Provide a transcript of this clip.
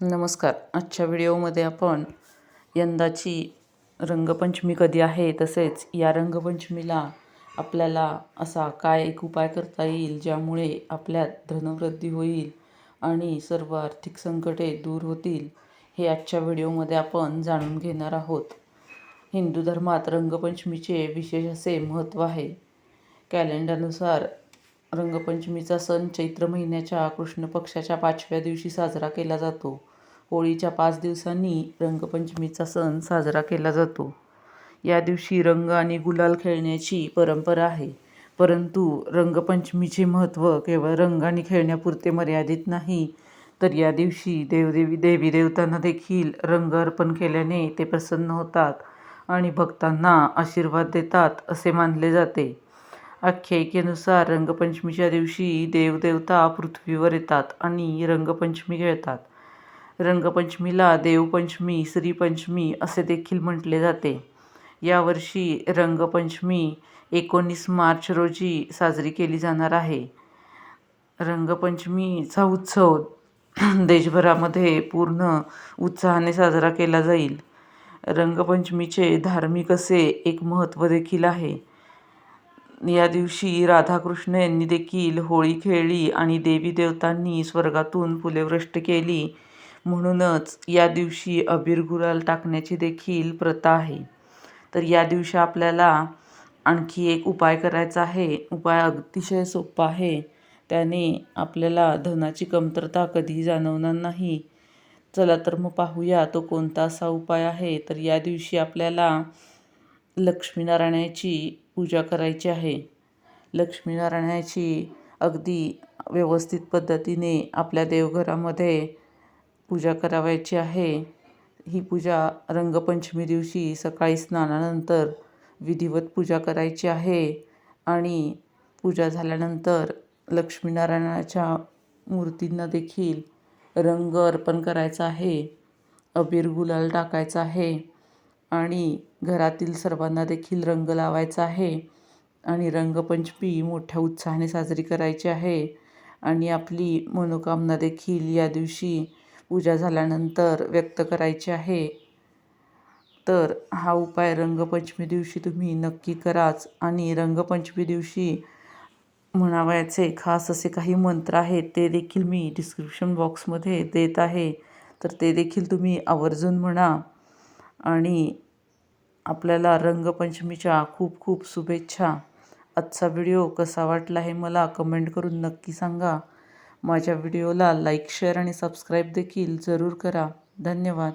नमस्कार. आजच्या व्हिडिओमध्ये आपण यंदाची रंगपंचमी कधी आहे? तसेच या रंगपंचमीला आपल्याला असा काय एक उपाय करता येईल ज्यामुळे आपल्यात धनवृद्धी होईल आणि सर्व आर्थिक संकटे दूर होतील हे आजच्या व्हिडिओमध्ये आपण जाणून घेणार आहोत. हिंदू धर्मात रंगपंचमीचे विशेष असे महत्त्व आहे. कॅलेंडरनुसार रंगपंचमीचा सण चैत्र महिन्याच्या कृष्ण पक्षाच्या पाचव्या दिवशी साजरा केला जातो. होळीच्या पाच दिवसांनी रंगपंचमीचा सण साजरा केला जातो. या दिवशी रंग आणि गुलाल खेळण्याची परंपरा आहे. परंतु रंगपंचमीचे महत्त्व केवळ रंगाने खेळण्यापुरते मर्यादित नाही तर या दिवशी देवदेवी देवी देवतांना देखील रंग अर्पण केल्याने ते प्रसन्न होतात आणि भक्तांना आशीर्वाद देतात असे मानले जाते. आख्यायिकेनुसार रंगपंचमीच्या दिवशी देवदेवता पृथ्वीवर येतात आणि रंगपंचमी खेळतात. रंगपंचमीला देवपंचमी श्रीपंचमी असे देखील म्हटले जाते. यावर्षी रंगपंचमी एकोणीस मार्च रोजी साजरी केली जाणार आहे. रंगपंचमीचा उत्सव देशभरामध्ये पूर्ण उत्साहाने साजरा केला जाईल. रंगपंचमीचे धार्मिक असे एक महत्त्व देखील आहे. या दिवशी राधाकृष्ण यांनी देखील होळी खेळली आणि देवी देवतांनी स्वर्गातून फुलेवृष्ट केली. म्हणूनच या दिवशी अबीर गुलाल टाकण्याची देखील प्रथा आहे. तर या दिवशी आपल्याला आणखी एक उपाय करायचा आहे. उपाय अतिशय सोपा आहे. त्याने आपल्याला धनाची कमतरता कधीही जाणवणार नाही. चला तर मग पाहूया तो कोणता असा उपाय आहे. तर या दिवशी आपल्याला लक्ष्मीनारायणाची पूजा करायची आहे. लक्ष्मीनारायणाची अगदी व्यवस्थित पद्धतीने आपल्या देवघरामध्ये पूजा करावयाची आहे. ही पूजा रंगपंचमी दिवशी सकाळी स्नानानंतर विधिवत पूजा करायची आहे आणि पूजा झाल्यानंतर लक्ष्मीनारायणाच्या मूर्तींना देखील रंग अर्पण करायचा आहे. अबीर गुलाल टाकायचा आहे. आणि घरातील सर्वांना देखील रंग लावायचा आहे. आणि रंगपंचमी मोठ्या उत्साहाने साजरी करायची आहे. आणि आपली मनोकामना देखील या दिवशी पूजा झाल्यानंतर व्यक्त करायची आहे. तर हा उपाय रंगपंचमी दिवशी तुम्ही नक्की कराच. आणि रंगपंचमी दिवशी म्हणावयाचे खास असे काही मंत्र आहेत ते देखील मी डिस्क्रिप्शन बॉक्समध्ये देत आहे. तर ते देखील तुम्ही आवर्जून म्हणा. आणि आपल्याला रंगपंचमीच्या खूप खूप शुभेच्छा. आजचा व्हिडिओ कसा वाटला हे मला कमेंट करून नक्की सांगा. माझ्या व्हिडिओला लाईक शेअर आणि सबस्क्राईब देखील जरूर करा. धन्यवाद.